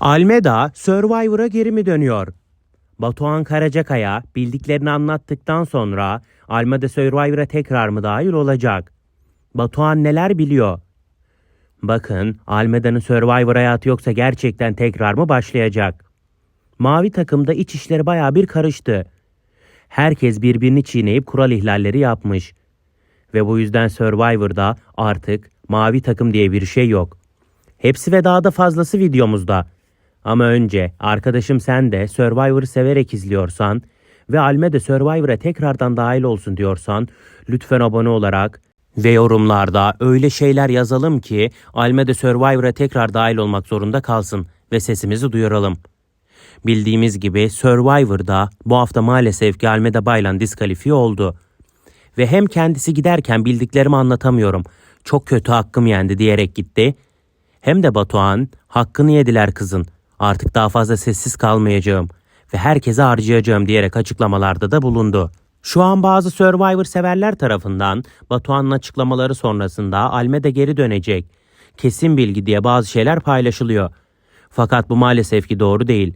Almeda Survivor'a geri mi dönüyor? Batuhan Karacakaya bildiklerini anlattıktan sonra Almeda Survivor'a tekrar mı dahil olacak? Batuhan neler biliyor? Bakın Almeda'nın Survivor hayatı yoksa gerçekten tekrar mı başlayacak? Mavi takımda iç işleri baya bir karıştı. Herkes birbirini çiğneyip kural ihlalleri yapmış. Ve bu yüzden Survivor'da artık mavi takım diye bir şey yok. Hepsi ve daha da fazlası videomuzda. Ama önce arkadaşım sen de Survivor'ı severek izliyorsan ve Alme de Survivor'a tekrardan dahil olsun diyorsan lütfen abone olarak ve yorumlarda öyle şeyler yazalım ki Alme de Survivor'a tekrar dahil olmak zorunda kalsın ve sesimizi duyuralım. Bildiğimiz gibi Survivor'da bu hafta maalesef ki Almeda Baylan diskalifiye oldu. Ve hem kendisi giderken bildiklerimi anlatamıyorum. Çok kötü hakkım yendi diyerek gitti. Hem de Batuhan hakkını yediler kızın. Artık daha fazla sessiz kalmayacağım ve herkese harcayacağım diyerek açıklamalarda da bulundu. Şu an bazı Survivor severler tarafından Batuhan'ın açıklamaları sonrasında Almeda geri dönecek. Kesin bilgi diye bazı şeyler paylaşılıyor. Fakat bu maalesef ki doğru değil.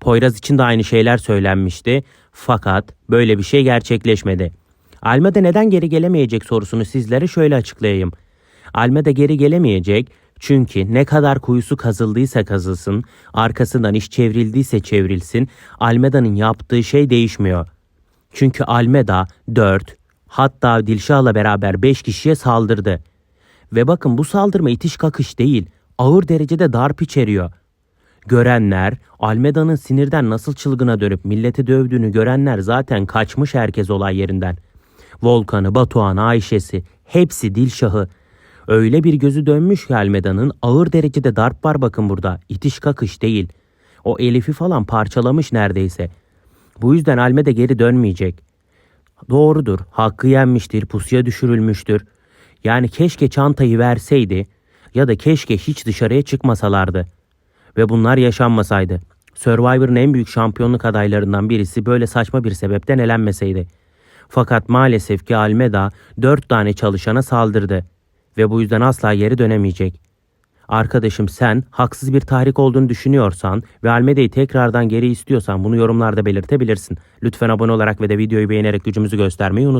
Poyraz için de aynı şeyler söylenmişti. Fakat böyle bir şey gerçekleşmedi. Almeda neden geri gelemeyecek sorusunu sizlere şöyle açıklayayım. Almeda geri gelemeyecek çünkü ne kadar kuyusu kazıldıysa kazılsın, arkasından iş çevrildiyse çevrilsin, Almeda'nın yaptığı şey değişmiyor. Çünkü Almeda 4, hatta Dilşah'la beraber 5 kişiye saldırdı. Ve bakın bu saldırma itiş kakış değil, ağır derecede darp içeriyor. Görenler, Almeda'nın sinirden nasıl çılgına dönüp milleti dövdüğünü görenler zaten kaçmış herkes olay yerinden. Volkan'ı, Batuhan, Ayşe'si, hepsi Dilşah'ı. Öyle bir gözü dönmüş ki Almeda'nın ağır derecede darp var bakın burada. İtiş kakış değil. O Elif'i falan parçalamış neredeyse. Bu yüzden Almeda geri dönmeyecek. Doğrudur, hakkı yenmiştir, pusuya düşürülmüştür. Yani keşke çantayı verseydi ya da keşke hiç dışarıya çıkmasalardı ve bunlar yaşanmasaydı. Survivor'ın en büyük şampiyonluk adaylarından birisi böyle saçma bir sebepten elenmeseydi. Fakat maalesef ki Almeda 4 tane çalışana saldırdı ve bu yüzden asla geri dönemeyecek. Arkadaşım sen haksız bir tahrik olduğunu düşünüyorsan ve Almeda'yı tekrardan geri istiyorsan bunu yorumlarda belirtebilirsin. Lütfen abone olarak ve de videoyu beğenerek gücümüzü göstermeyi unutma.